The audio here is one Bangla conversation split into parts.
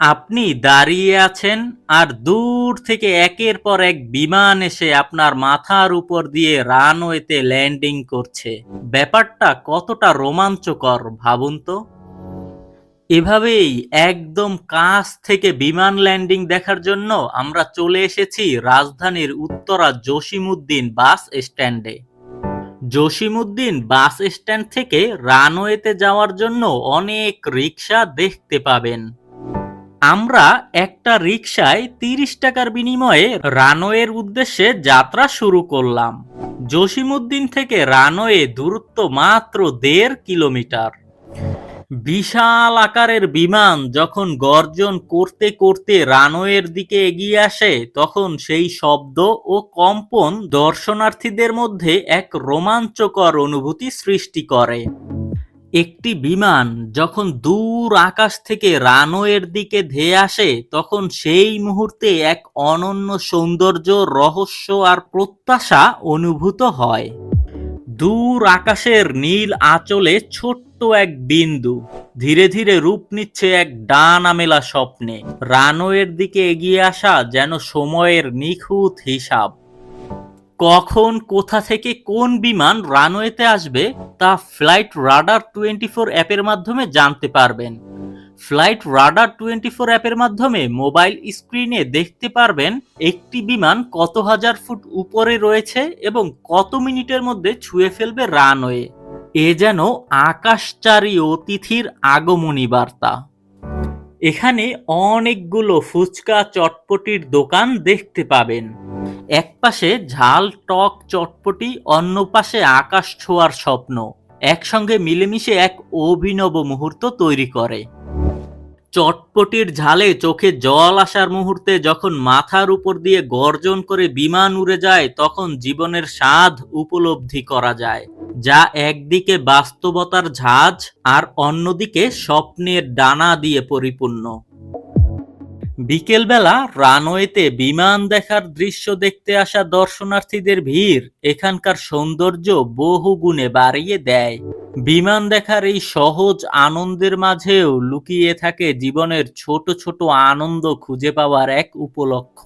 আপনি দাঁড়িয়ে আছেন আর দূর থেকে একের পর এক বিমান এসে আপনার মাথার উপর দিয়ে রানওয়েতে ল্যান্ডিং করছে। ব্যাপারটা কতটা রোমাঞ্চকর ভাবুন তো। এভাবেই একদম কাছ থেকে বিমান ল্যান্ডিং দেখার জন্য আমরা চলে এসেছি রাজধানীর উত্তরা জসিমুদ্দিন বাস স্ট্যান্ডে। জসিমুদ্দিন বাস স্ট্যান্ড থেকে রানওয়েতে যাওয়ার জন্য অনেক রিক্সা দেখতে পাবেন। আমরা একটা রিক্সায় তিরিশ টাকার বিনিময়ে রানওয়ের উদ্দেশ্যে যাত্রা শুরু করলাম। জসিমুদ্দিন থেকে রানওয়ে দূরত্ব মাত্র দেড় কিলোমিটার। বিশাল আকারের বিমান যখন গর্জন করতে করতে রানওয়ের দিকে এগিয়ে আসে, তখন সেই শব্দ ও কম্পন দর্শনার্থীদের মধ্যে এক রোমাঞ্চকর অনুভূতি সৃষ্টি করে। একটি বিমান যখন দূর আকাশ থেকে রানওয়ের দিকে ধেয়ে আসে, তখন সেই মুহূর্তে এক অনন্য সৌন্দর্য, রহস্য আর প্রত্যাশা অনুভূত হয়। দূর আকাশের নীল আঁচলে ছোট্ট এক বিন্দু, ধীরে ধীরে রূপ নিচ্ছে এক ডানা মেলা স্বপ্নে। রানওয়ের দিকে এগিয়ে আসা যেন সময়ের নিখুঁত হিসাব। কখন, কোথা থেকে কোন বিমান রানওয়েতে আসবে তা ফ্লাইট রাডার টোয়েন্টি ফোর অ্যাপের মাধ্যমে জানতে পারবেন। ফ্লাইট রাডার টোয়েন্টি ফোর অ্যাপের মাধ্যমে মোবাইল স্ক্রিনে দেখতে পারবেন একটি বিমান কত হাজার ফুট উপরে রয়েছে এবং কত মিনিটের মধ্যে ছুঁয়ে ফেলবে রানওয়ে। এ যেন আকাশচারী অতিথির আগমনী বার্তা। এখানে অনেকগুলো ফুচকা চটপটির দোকান দেখতে পাবেন। এক পাশে ঝাল, টক, চটপটি, অন্য পাশে আকাশ ছোঁয়ার স্বপ্ন। একসঙ্গে মিলেমিশে এক অভিনব মুহূর্ত তৈরি করে। চটপটির ঝালে চোখে জল আসার মুহূর্তে যখন মাথার উপর দিয়ে গর্জন করে বিমান উড়ে যায়, তখন জীবনের স্বাদ উপলব্ধি করা যায়, যা একদিকে বাস্তবতার ঝাঁজ আর অন্যদিকে স্বপ্নের ডানা দিয়ে পরিপূর্ণ। বিকেলবেলা রানওয়েতে বিমান দেখার দৃশ্য দেখতে আসা দর্শনার্থীদের ভিড় এখানকার সৌন্দর্য বহু গুণে বাড়িয়ে দেয়। বিমান দেখার এই সহজ আনন্দের মাঝেও লুকিয়ে থাকে জীবনের ছোট ছোট আনন্দ খুঁজে পাওয়ার এক উপলক্ষ।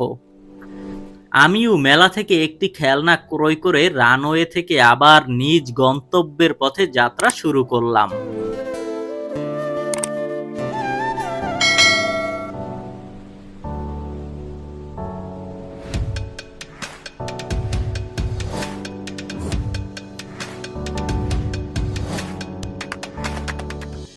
আমিও মেলা থেকে একটি খেলনা ক্রয় করে রানওয়ে থেকে আবার নিজ গন্তব্যের পথে যাত্রা শুরু করলাম।